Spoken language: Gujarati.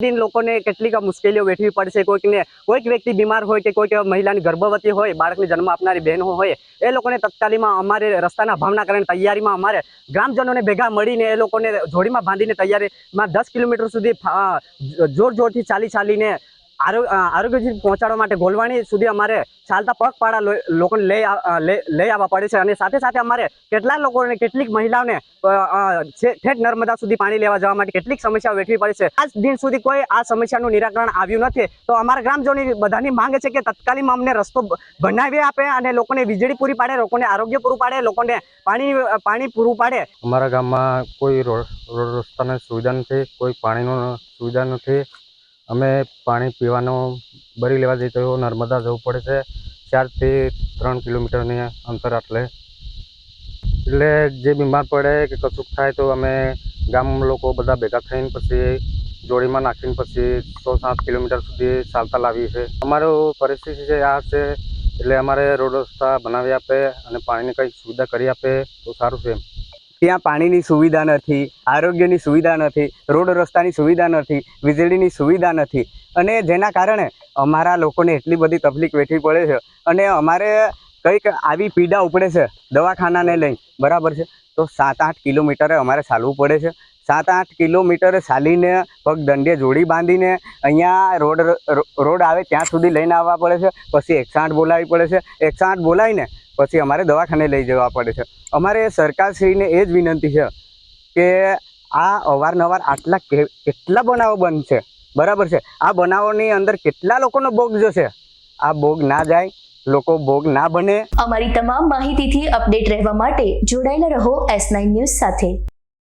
દિન લોકોને કેટલીક મુશ્કેલીઓ વેઠવી પડશે. કોઈકને, કોઈક વ્યક્તિ બીમાર હોય કે કોઈક મહિલાની ગર્ભવતી હોય, બાળકને જન્મ આપનારી બહેનો હોય, એ લોકોને તત્કાલીમાં અમારે રસ્તાના ભાવના કારણે તૈયારીમાં અમારે ગ્રામજનોને ભેગા મળીને એ લોકોને જોડીમાં બાંધીને તૈયારીમાં દસ કિલોમીટર સુધી જોર જોરથી ચાલી ચાલીને આરોગ્ય સુધી પહોંચાડવા માટે ગોલવાણી સુધી અમારે ચાલતા પગપાળા લોકોને લઈ લઈ આવવા પડે છે અને સાથે સાથે અમારે કેટલાક લોકોને, કેટલીક મહિલાઓને ઠેઠ નર્મદા સુધી પાણી લેવા જવા માટે કેટલીક સમસ્યાઓ વેઠવી પડે છે. આજ દિન સુધી કોઈ આ સમસ્યાનું નિરાકરણ આવ્યું નથી. તો અમારા ગ્રામજનોની બધાની માંગ છે કે તત્કાલીન અમને રસ્તો બનાવી આપે અને લોકોને વીજળી પૂરી પાડે, લોકોને આરોગ્ય પૂરું પાડે, લોકોને પાણી પાણી પૂરું પાડે. અમારા ગામમાં કોઈ રોડ રસ્તાની સુવિધા નથી, કોઈ પાણીનો સુવિધા નથી. અમે પાણી પીવાનું ભરી લેવા જઈએ તો નર્મદા જવું પડે છે. ચારથી ત્રણ કિલોમીટરની અંતર એટલે એટલે જે બીમાર પડે કે કશુંક થાય તો અમે ગામ લોકો બધા ભેગા થઈને પછી જોડીમાં નાખીને પછી સો સાત કિલોમીટર સુધી ચાલતા લાવીએ છીએ. અમારો પરિસ્થિતિ છે આ છે, એટલે અમારે રોડ રસ્તા બનાવી આપે અને પાણીની કંઈક સુવિધા કરી આપે તો સારું છે એમ. ત્યાં પાણીની સુવિધા નથી, આરોગ્યની સુવિધા નથી, રોડ રસ્તાની સુવિધા નથી, વીજળીની સુવિધા નથી. અને જેના કારણે અમારા લોકોને એટલી બધી તકલીફ વેઠવી પડે છે. અને અમારે કંઈક આવી પીડા ઉપડે છે દવાખાનાને લઈ, બરાબર છે? તો સાત આઠ કિલોમીટરે અમારે ચાલવું પડે છે. સાત આઠ કિલોમીટરે ચાલીને પગ દંડે જોડી બાંધીને અહીંયા રોડ રોડ આવે ત્યાં સુધી લઈને આવવા પડે છે. પછી એકસો આઠ બોલાવવી પડે છે. એકસો આઠ બોલાવીને પછી અમારે દવાખાને લઈ જવા પડે છે. અમારે સરકારશ્રીને એ જ વિનંતી છે કે આ અવારનવાર આટલા કેટલા બનાવો બનશે બરાબર છે. આ બનાવોની અંદર કેટલા લોકોનો ભોગ જશે? આ ભોગ ના જાય, લોકો ભોગ ના બને. અમારી તમામ માહિતીથી અપડેટ રહેવા માટે જોડાયેલા રહો એસ નાઇન ન્યૂઝ સાથે.